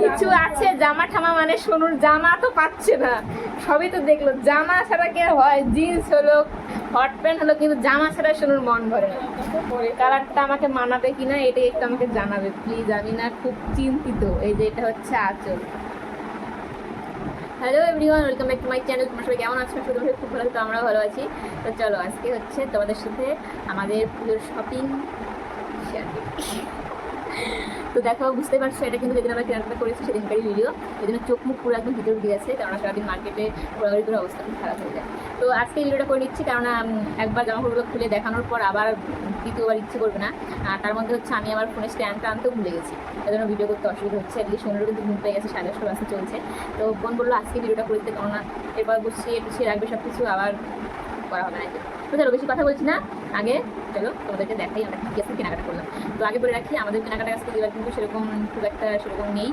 কিছু আছে, জামা ঠামা মানে সোনুর জামা তো পাচ্ছে না। সবই তো দেখল, জামা ছাড়া কে হয়? জিন্স হলো হট প্যান্ট হলো, কিন্তু জামা ছাড়া সোনুর মন ভরে না। কালারটা আমাকে মানাবে কিনা, এটাই একটু আমাকে জানাবে প্লিজ আমি না খুব চিন্তিত। এই যে এটা হচ্ছে Aanchal. Hello everyone welcome back to my channel তোমার সবাই কেমন আছো? শুধু খুব ভালো তো আমরাও ভালো আছি। তো চলো, আজকে হচ্ছে তোমাদের সাথে আমাদের পুজোর শপিং তো দেখো, বুঝতে পারছ, এটা কিন্তু যেদিন আমরা কেনাকাটা করেছি সেদিনকারই ভিডিও যেদিন চোখ মুখ পুরো একদম ভিতর দিয়ে আছে কারণ সারাদিন মার্কেটে ঘোরাঘুরি করে অবস্থা খুব খারাপ হয়ে যায়। তো আজকে এই ভিডিওটা করে নিচ্ছি কারণ একবার জামা কাপড়গুলো খুলে দেখানোর পর আবার দ্বিতীয়বার ইচ্ছে করবে না। তার মধ্যে হচ্ছে আমি আমার ফোনের স্ট্যান্ডটা আনতেও ভুলে গেছি। তাই জন্য ভিডিও করতে অসুবিধা হচ্ছে এটলিস্ট সোনেরও কিন্তু ঘুম পেয়ে গেছে, সাড়ে দশটা বাজে চলছে। তো বোন বলল আজকে ভিডিওটা করে দিতে, কেননা এরপর গুছিয়ে টুছিয়ে রাখবে সব কিছু আবার করা হবে না। তো বেশি কথা বলছি না। আগে চলো, তোমাদেরকে দেখাই আমরা কী আজকে কেনাকাটা করলাম। তো আগে বলে রাখি, আমাদের কেনাকাটা আজকে এবার কিন্তু সেরকম খুব একটা সেরকম নেই।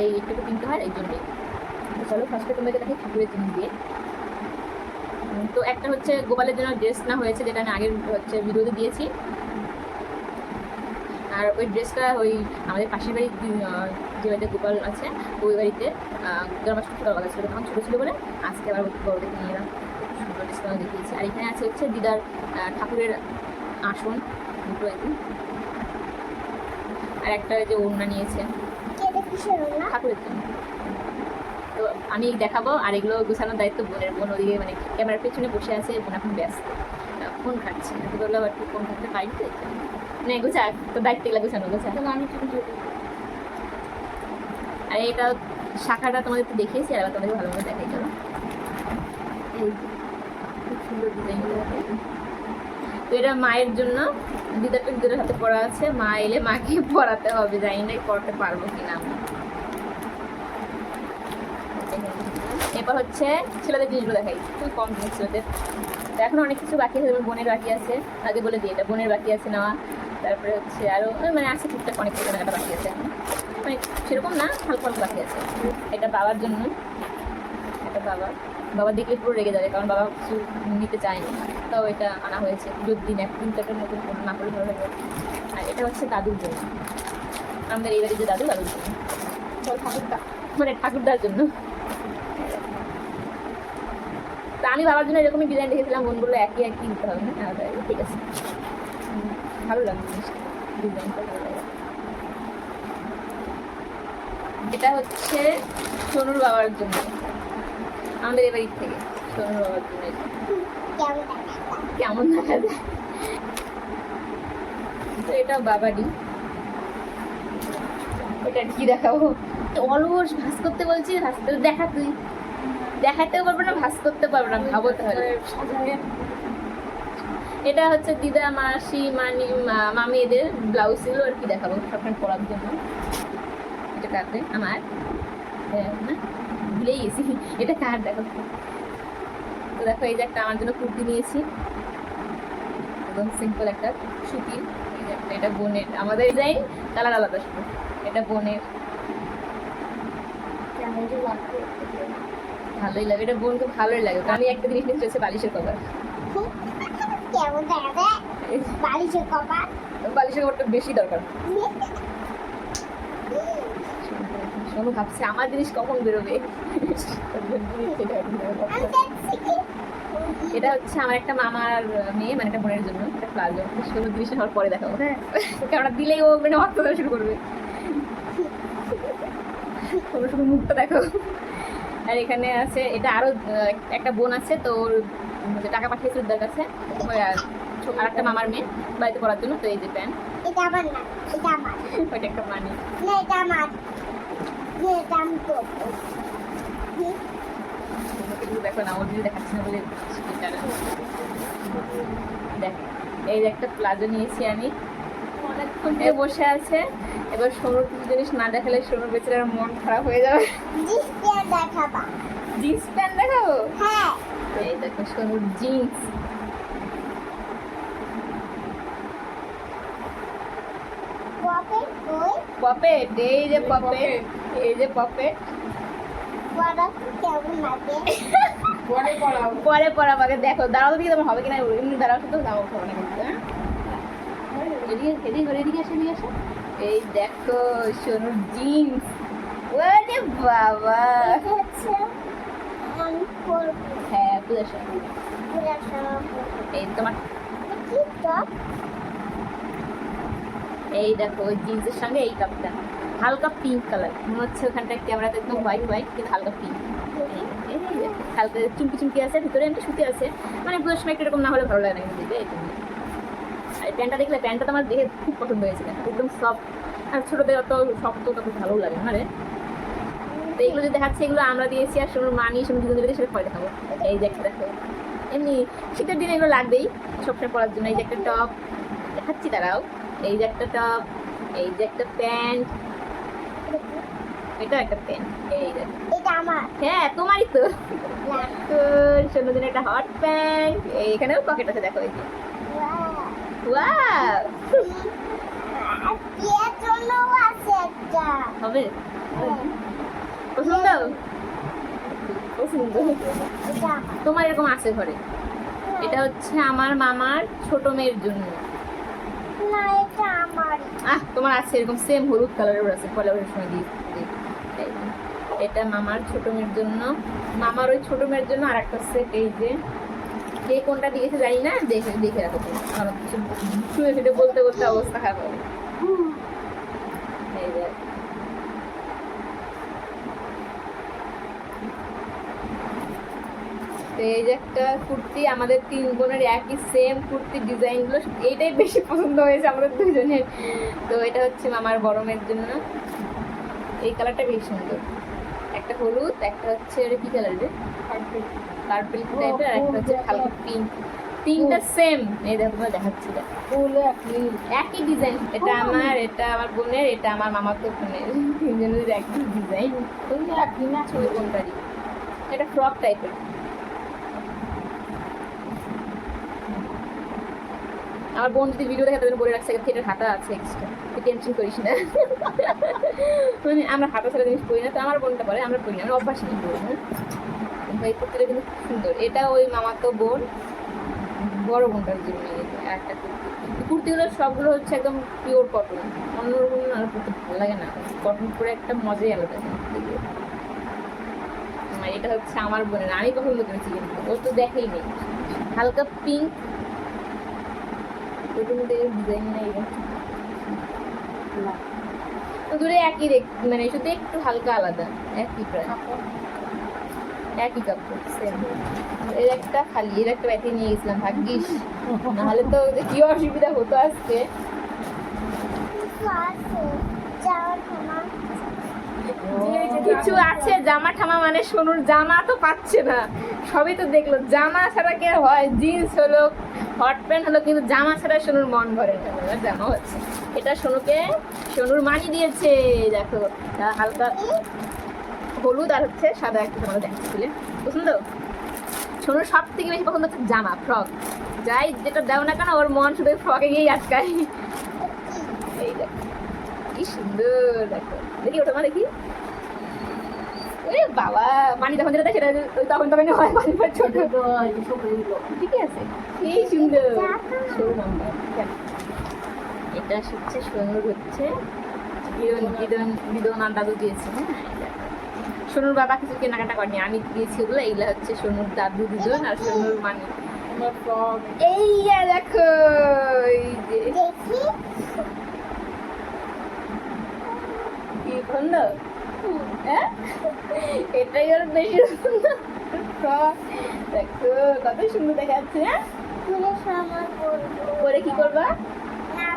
এই একটু কিনতে হয়, এই তো চলো ফার্স্টে তোমাদেরকে দেখি ঠাকুরের জিনিস দিয়ে। তো একটা হচ্ছে গোপালের জন্য ড্রেস না হয়েছে, যেটা আমি আগের হচ্ছে ভিডিওতে দিয়েছি। আর ওই ড্রেসটা ওই আমাদের পাশের বাড়ির যে বাড়িতে গোপাল আছে, ওই বাড়িতে জন্মাষ্টমী ছোটো ছিল, তখন ছোটো ছিল বলে আজকে আবার বড় দেখে নিয়ে এলাম। ড্রেসটা দেখিয়েছি। আর এখানে আছে হচ্ছে দিদার ঠাকুরের আসন দুটো একদম আর একটা যে ওড়না নিয়েছে। ঠাকুরের জন্য। তো আমি দেখাবো আর এগুলো গোছানোর দায়িত্ব বোনের। বোন ওদিকে মানে ক্যামেরার পেছনে বসে আছে বোন এখন ব্যস্ত। ফোন খাচ্ছে তো বলল একটু ফোন খাচ্ছে পাই তো? না গোছা তো দায়িত্ব এগুলো গোছানো গোছা আমি আর এটা শাখাটা তোমাদের তো দেখিয়েছি আর তোমাদের ভালো করে দেখাই চলো। এই যে, খুব সুন্দর ডিজাইন তো এটা মায়ের জন্য দিদারটা দিদার হাতে পড়া আছে, মা এলে মাকে পড়াতে হবে, জানি না পড়াতে পারব কিনা এরপর হচ্ছে ছেলেদের জিনিসগুলো দেখাই, খুব কম জিনিস ছেলেদের। তো এখন অনেক কিছু বাকি আছে বোনের বাকি আছে, আগে বলে দিই এটা, বোনের বাকি আছে নেওয়া। তারপরে হচ্ছে আরও মানে আছে টুকটাক অনেক কেনাকাটা বাকি আছে। মানে সেরকম না, হালকা হালকা বাকি আছে। এটা বাবার জন্য। বাবা। বাবা দেখলে পুরো রেগে যাবে কারণ বাবা কিছু নিতে চায়নি। তাও এটা আনা হয়েছে। পুজোর দিন একদিন তো একটা নতুন না করে ভালো লাগবে আর এটা হচ্ছে দাদুর জন্য। আমাদের এই বাড়ির যে দাদু দাদুর জন্য। ঠাকুরদা। মানে ঠাকুরদার জন্য। তা আমি বাবার জন্য এরকমই ডিজাইন দেখেছিলাম। বলল একই একই দিতে হবে। না আলাদা। ঠিক আছে। ভালো লাগবে ডিজাইনটা ভালো লাগে এটা হচ্ছে সোনুর বাবার জন্য। আমাদের এ বাড়ির থেকে। কেমন দেখা যায়? তো এটা বাবারই ওটা কি দেখাবো? অলস ভাস করতে বলছি ভাস দেখা তুই। দেখাতেও পারব না ভাস করতে পারব না ভাবো তাহলে। এটা হচ্ছে দিদা মাসি মানি মামি এদের ব্লাউজ ছিল আর কি দেখাবো। সবসময় পরার জন্য। এটা কাটবে আমার। হ্যাঁ, ভুলেই গেছি। এটা কার দেখো? তো দেখো এই যে একটা আমার জন্য কুর্তি নিয়েছি। একদম সিম্পল একটা সুতির এটা বোনের। আমাদের ডিজাইন কালার আলাদা শুধু। এটা বোনের। ভালোই লাগে। এটা বোনকে ভালোই লাগে। আমি একটা জিনিস নিয়েছি হচ্ছে বালিশের কভার। বালিশের কপাল বালিশের কভারটা বেশি দরকার। সোনু ভাবছে আমার জিনিস কখন বেরোবে? এটা হচ্ছে আমার একটা মামার মেয়ে মানে একটা বোনের জন্য একটা প্লাজো। সোনু জিনিসটা আমার পরে দেখাবো। হ্যাঁ। কারণ দিলেই ও মানে অর্থ শুরু করবে। সোনু শুধু মুখটা দেখো। আর এখানে আছে এটা আরও একটা বোন আছে তো ওর টাকা পাঠিয়েছে ওদের কাছে আর আর একটা মামার মেয়ে বাড়িতে পড়ার জন্য তো এই যে প্যান্ট। এটা আমার না এটা আমার। ওইটা একটা মানি না এটা আমার। দেখো না ওর দেখাচ্ছে না বলে দেখ এই যে একটা প্লাজো নিয়েছি আমি। অনেকক্ষণ থেকে বসে আছে। এবার কিছু জিনিস না দেখালে সোনুর বেচারার মন খারাপ হয়ে যাবে। জিস দিয়ে দেখাবা। জিন্স প্যান্ট দেখাবো? হ্যাঁ। এই দেখো সোনুর জিন্স কপে ওই পপেট এই যে পপেট এই যে পপেট পরে পরে পরে আমাকে দেখো দাঁড়াও দিকে তোমার হবে কিনা এমনি দাঁড়াও তো দাঁড়াও হবে না কিন্তু হ্যাঁ? এদিকে এদিকে এদিকে আসে এদিকে আসে। এই দেখো সোনুর জিন্স ওরে বাবা। হ্যাঁ পূজার সময় এই তোমার এই দেখো, ওই জিন্সের সঙ্গে এই কাপটা। হালকা পিঙ্ক কালার মনে হচ্ছে ওখানটা ক্যামেরাতে একদম হোয়াইট হোয়াইট কিন্তু হালকা পিঙ্ক হালকা চুমকি চুমকি আছে, ভিতরে এমনি সুতি আছে। মানে পুজোর সময় একটু এরকম না হলে ভালো লাগে না কিন্তু, এই প্যান্টটা দেখলে, প্যান্টটা তো আমার দেখে খুব পছন্দ হয়েছিল একদম সফট আর ছোটোদের অত শক্ত তো খুব ভালো লাগে না তো এগুলো যে দেখাচ্ছে, এগুলো আমরা দিয়েছি, আর শুনুন মা নিয়ে শুনুন দুজন মিলে সেটা পরে দেখাবো। এই দেখো দেখো। এমনি শীতের দিনে এগুলো লাগবেই, সবসময় পরার জন্য। এই যে একটা টপ দেখাচ্ছি তারাও এই যে একটা টপ এই যে একটা প্যান্ট এটা একটা প্যান্ট এই দেখ এটা আমার। হ্যাঁ তোমারই তো। তো সন্ধ্যা একটা হট প্যান্ট এইখানেও পকেট আছে দেখো এই যে। ওয়াও হবে? পছন্দ? পছন্দ। তোমার এরকম আছে ঘরে? এটা হচ্ছে আমার মামার ছোট মেয়ের জন্য। আহ, তোমার আছে এরকম সেম হলুদ কালারের আছে পলাবের সময় দিয়ে। এটা মামার ছোট মেয়ের জন্য। মামার ওই ছোট মেয়ের জন্য আর একটা সেট এই যে। কে কোনটা দিয়েছে জানি না, দেখে দেখে রাখো তুমি। আমার কিছু শুয়ে শুয়ে বলতে বলতে অবস্থা খারাপ হবে এই যে তো এই যে একটা কুর্তি আমাদের তিন বোনের একই সেম কুর্তি ডিজাইনগুলো এইটাই বেশি পছন্দ হয়েছে আমাদের দুজনের। তো এটা হচ্ছে মামার গরমের জন্য। এই কালারটা বেশি সুন্দর। একটা হলুদ একটা হচ্ছে কি কালার রে? পার্পল টাইপের আর একটা হচ্ছে হালকা পিঙ্ক তিনটা সেম এই দেখো তোমার দেখাচ্ছি একই ডিজাইন এটা আমার এটা আমার বোনের এটা আমার মামার তো বোনের। তিনজনের একই ডিজাইন কোনটারই এটা ফ্রক টাইপের আমার বোন যদি ভিডিও দেখে তাদের বলে রাখছে থিয়েটার হাতা আছে এক্সট্রা তুই টেনশন করিস না। মানে আমরা হাতা ছাড়া জিনিস করি না, তো আমার বোনটা পরে আমরা পড়ি না, আমরা অভ্যাস নেই পড়ি না। এই কুর্তিটা কিন্তু খুব সুন্দর। এটা ওই মামাতো বোন, বড় বোনটার জন্য একটা কুর্তি। কুর্তিগুলো সবগুলো হচ্ছে একদম পিওর কটন অন্যরকম না পড়তে ভালো লাগে না। কটন পরে একটা মজাই আলাদা। আর এটা হচ্ছে আমার বোনের। আমি পছন্দ করেছি কিন্তু। ও তো দেখেই নেই। হালকা পিঙ্ক মধ্যে ডিজাইন নেই। দূরে একই দেখ মানে শুধু একটু হালকা আলাদা। একই প্রায় একই কাপড় সেম এর একটা খালি, এর একটা ব্যাথে নিয়ে গেছিলাম, ভাগ্যিস। নাহলে তো কি অসুবিধা হতো আজকে? কিছু আছে, জামা ঠামা মানে সোনুর জামা তো পাচ্ছে না। সবই তো দেখল। জামা ছাড়া কে হয়? জিন্স হলো হট প্যান্ট হলো কিন্তু জামা ছাড়া সোনুর মন ভরে জামা হচ্ছে এটা সোনুকে, সোনুর মানি দিয়েছে, দেখো হালকা হলুদ আর হচ্ছে সাদা একটা তোমাদের দেখাচ্ছিলে পছন্দ সোনুর সব থেকে বেশি পছন্দ হচ্ছে জামা ফ্রক যাই যেটা দাও না কেন, ওর মন শুধু ফ্রকে গিয়েই আটকায়। এই দেখো, কি সুন্দর, দেখো। দেখি ওটা মা দেখি। বাবা পানি যখন যেটা সেটা তখন তখন হয় পানি পর ছোট। ঠিকই আছে। এই সুন্দর। এটা হচ্ছে সোনুর হচ্ছে বিদন বিদন বিদনার দাদু দিয়েছে হ্যাঁ? সোনুর বাবা কিছু কেনাকাটা করেনি আমি দিয়েছি ওগুলো এইগুলো হচ্ছে সোনুর দাদু দুজন আর সোনুর মানে এই দেখো এই যে। কি সুন্দর। এটাই ওর বেশি সুন্দর। দেখো কত সুন্দর দেখাচ্ছে হ্যাঁ? পুরো কি করবা? হ্যাঁ।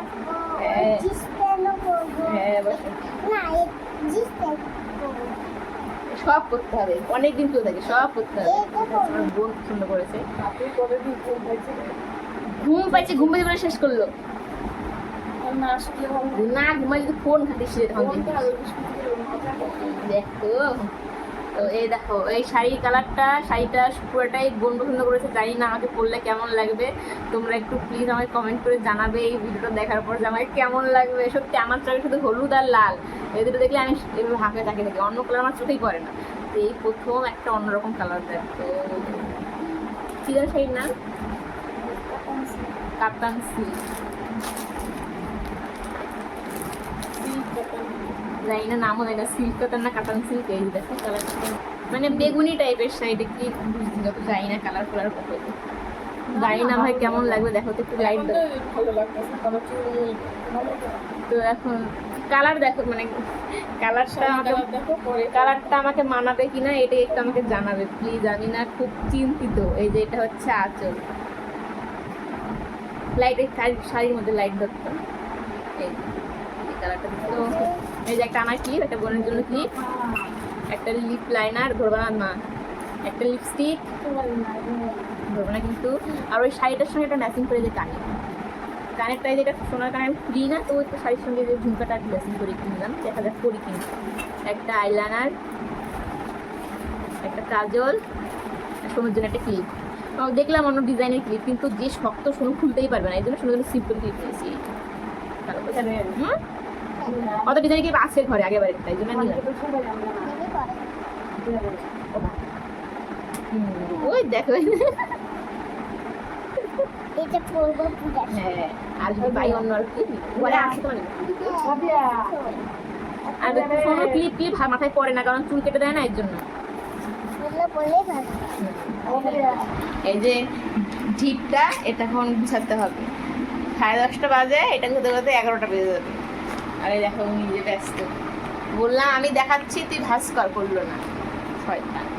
হ্যাঁ সব করতে হবে। অনেক দিন চলে থাকে সব করতে হবে। বোন করেছে। ঘুম পাইছে? ঘুম পাইছে বলে শেষ করল। না ঘুমাই যদি ফোন ঘাটিস দেখো। তো এই দেখো, এই শাড়ির কালারটা, শাড়িটা পুরোটাই বোন পছন্দ করেছে। জানি না আমাকে পরলে কেমন লাগবে। তোমরা একটু প্লিজ আমাকে কমেন্ট করে জানাবে এই ভিডিওটা দেখার পর যে আমাকে কেমন লাগবে। সত্যি আমার চোখে শুধু হলুদ আর লাল। এই দুটো দেখলে আমি এভাবে হাঁকে তাকিয়ে থাকি। অন্য কালার আমার চোখেই পড়ে না। তো এই প্রথম একটা অন্যরকম কালার দেখো। চিরা শাড়ির নাম? কাপ্তান সিল্ক। জানি না নামও জানি না সিল্ক না কাটান সিল্ক এই দেখো কালারটা মানে বেগুনি টাইপের শাড়িটা কি যাব জানি না কালার কালার কত। জানি না ভাই কেমন লাগবে দেখো তো একটু লাইট তো তো এখন কালার দেখো মানে কালারটা আমাকে কালারটা আমাকে মানাবে কিনা এটা একটু আমাকে জানাবে প্লিজ আমি না খুব চিন্তিত এই যে এটা হচ্ছে আঁচল। লাইটের শাড়ির মধ্যে লাইট ধরতো এই কালারটা দিতো এই যে একটা আমার ক্লিপ একটা বোনের জন্য ক্লিপ একটা লিপ লাইনার ধরবা না একটা লিপস্টিক ধরবো না কিন্তু, আর ওই শাড়িটার সঙ্গে একটা ম্যাচিং করে যে কানে কানেরটা যেটা সোনার কানে আমি খুলি না, তো ওই শাড়ির সঙ্গে যে ঝুমকাটা ম্যাচিং করে কিনলাম দেখা যাক করি কিনি একটা আইলাইনার একটা কাজল সোনুর জন্য একটা ক্লিপ দেখলাম অন্য ডিজাইনের ক্লিপ কিন্তু যে শক্ত সোনু খুলতেই পারবে না, এই জন্য সোনুর জন্য সিম্পল ক্লিপ নিয়েছি করে। হুম? অত ডিজাইনের ক্লিপ আছে ঘরে আগে বাড়িতে তাই জন্য নিলাম। ওই দেখো। এটা পূজা। হ্যাঁ আর যদি পাই অন্য আর কি? ঘরে আছে তো মানে আর কোনো ক্লিপ ক্লিপ মাথায় পড়ে না কারণ চুল কেটে দেয় না এর জন্য। এই যে ঢিপটা এটা এখন গুছাতে হবে। সাড়ে দশটা বাজে এটা হতে হতে এগারোটা বেজে যাবে। আর দেখো যে ব্যস্ত বললাম আমি দেখাচ্ছি তুই ভাস্কর করল না।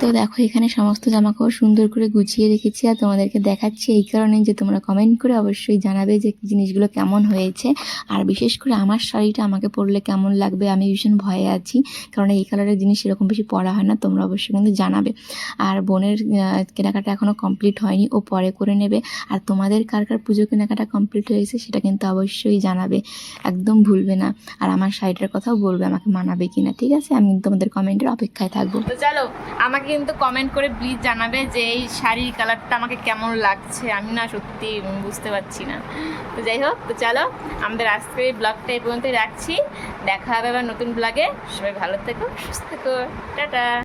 তো দেখো এখানে সমস্ত জামা কাপড় সুন্দর করে গুছিয়ে রেখেছি আর তোমাদেরকে দেখাচ্ছি এই কারণে যে তোমরা কমেন্ট করে অবশ্যই জানাবে যে জিনিসগুলো কেমন হয়েছে। আর বিশেষ করে আমার শাড়িটা আমাকে পরলে কেমন লাগবে আমি ভীষণ ভয়ে আছি কারণ এই কালারের জিনিস সেরকম বেশি পরা হয় না তোমরা অবশ্যই কিন্তু জানাবে। আর বোনের কেনাকাটা এখনও কমপ্লিট হয়নি ও পরে করে নেবে। আর তোমাদের কার কার পুজো কেনাকাটা কমপ্লিট হয়েছে সেটা কিন্তু অবশ্যই জানাবে। একদম ভুলবে না। আর আমার শাড়িটার কথাও বলবে আমাকে মানাবে কিনা ঠিক আছে? আমি কিন্তু তোমাদের কমেন্টের অপেক্ষায় থাকব। চলো আমাকে কিন্তু কমেন্ট করে প্লিজ জানাবে যে এই শাড়ির কালারটা আমাকে কেমন লাগছে। আমি না সত্যি বুঝতে পারছি না। তো যাই হোক, তো চলো, আমাদের আজকে এই ব্লগটা এই পর্যন্তই রাখছি। দেখা হবে আবার নতুন ব্লগে সবাই ভালো থেকো, সুস্থ থেকো। টাটা।